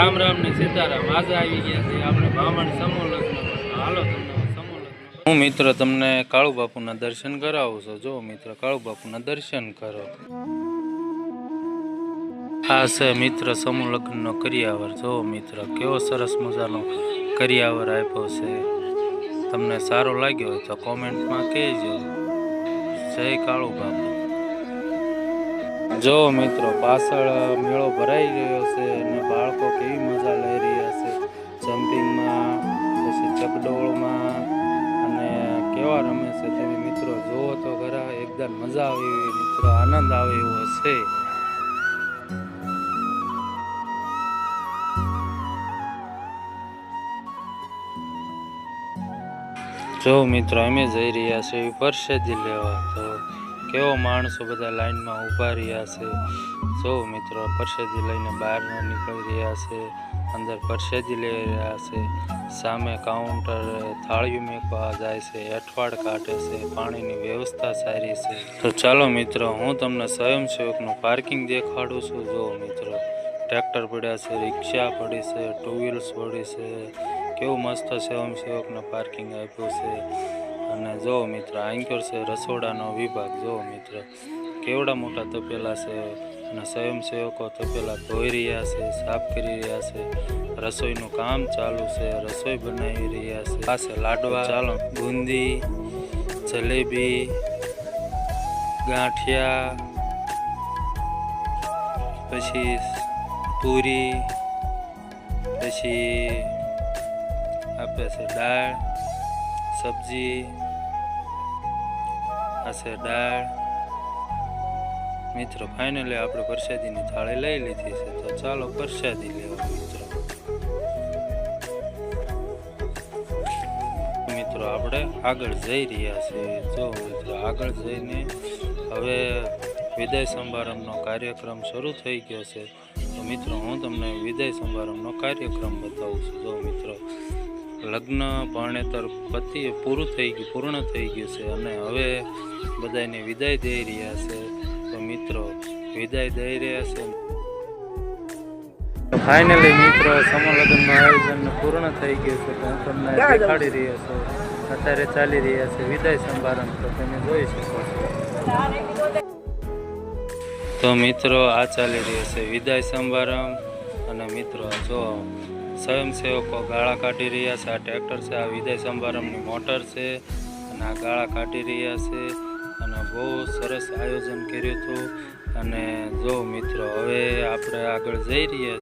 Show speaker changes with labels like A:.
A: રામ રામ ને સીતારામ. આજે આવી ગયા છે આપણે બ્રાહ્મણ સમૂહ લગ્ન હાલો હું મિત્ર તમને કાળુ બાપુના દર્શન કરાવું છું. જો મિત્ર કાળુ બાપુના દર્શન કરો. આ છે મિત્ર સમૂહ લગ્નનો કરિયાવર. જો મિત્ર, કેવો સરસ મજાનો કરિયાવર આપ્યો છે. તમને સારો લાગ્યો હોય તો કોમેન્ટમાં કહેજો. જય કાળુ બાપુ. જો મિત્રો, પાછળ મેળો ભરાઈ ગયો છે અને બાળકો કેવી મજા લઈ રહ્યા છે. જમ્પિંગમાં, પછી ચકડોળમાં અને કેવા રમે છે તમે મિત્રો, જુઓ તો ખરા એકદમ મજા આવી મિત્રો, આનંદ આવે એવો છે. જો મિત્રો, અમે જઈ રહ્યા છીએ પરસેદી લેવા, તો કેવો માણસો બધા લાઈનમાં ઊભા રહ્યા છે? જો મિત્રો, પરસેદી લઈને બહાર નીકળી રહ્યા છે, અંદર પરસેદી લઈ રહ્યા છે, સામે કાઉન્ટર થાળીઓ મેકવા જાય છે અઠવાડ કાઢે છે, પાણીની વ્યવસ્થા સારી છે. તો ચાલો મિત્રો, હું તમને સ્વયંસેવકનું પાર્કિંગ દેખાડું છું. જો મિત્રો ટ્રેક્ટર પડ્યા છે રિક્ષા પડી છે ટુ વ્હીલ્સ પડી છે, કેવું મસ્ત સ્વયંસેવકનું પાર્કિંગ આપ્યું છે. અને જો મિત્ર આંક્યોર છે રસોડાનો વિભાગ, જો મિત્ર. કેવડા મોટા તપેલા છે અને સ્વયંસેવકો તપેલા ધોઈ રહ્યા છે, સાફ કરી રહ્યા છે, રસોઈનું કામ ચાલુ છે, રસોઈ બનાવી રહ્યા છે. પાસે લાડવા, ચાલો. બુંદી, જલેબી, ગાંઠિયા, પછી પૂરી, પછી આપે છે દાળ, સબ્જી આ દાળ. મિત્રો ફાઇનલી આપણે પ્રસાદીની થાળી લઈ લીધી છે. તો ચાલો પ્રસાદી લેવા મિત્રો. મિત્રો, આપણે આગળ જઈ રહ્યા છીએ. જો મિત્રો, આગળ જઈને હવે વિદાય સમારંભનો કાર્યક્રમ શરૂ થઈ ગયો છે. તો મિત્રો, હું તમને વિદાય સમારંભનો કાર્યક્રમ બતાવું છું. જો મિત્રો લગ્ન ભણેતર પતિ પૂરું થઈ ગયું, પૂર્ણ થઈ ગયું છે. અને હવે બધાને વિદાય દઈ રહ્યા છે. તો મિત્રો, વિદાય દઈ રહ્યા છે. ફાઇનલી મિત્રો સમૂહ આયોજન પૂર્ણ થઈ ગયું છે. હું તમને દેખાડી રહ્યો છું. અત્યારે ચાલી રહ્યા છે વિદાય સંભારંભ તો તમે જોઈ શકો છો. તો મિત્રો, આ ચાલી રહ્યો છે વિદાય સંભારંભ અને મિત્રો, જો સ્વયંસેવકો ગાળા કાઢી રહ્યા છે. આ ટ્રેક્ટર છે, આ વિદાય સમારંભની મોટર છે અને આ ગાળા કાઢી રહ્યા છે અને બહુ સરસ આયોજન કર્યું હતું. અને જો મિત્રો, હવે આપણે આગળ જઈ રહ્યા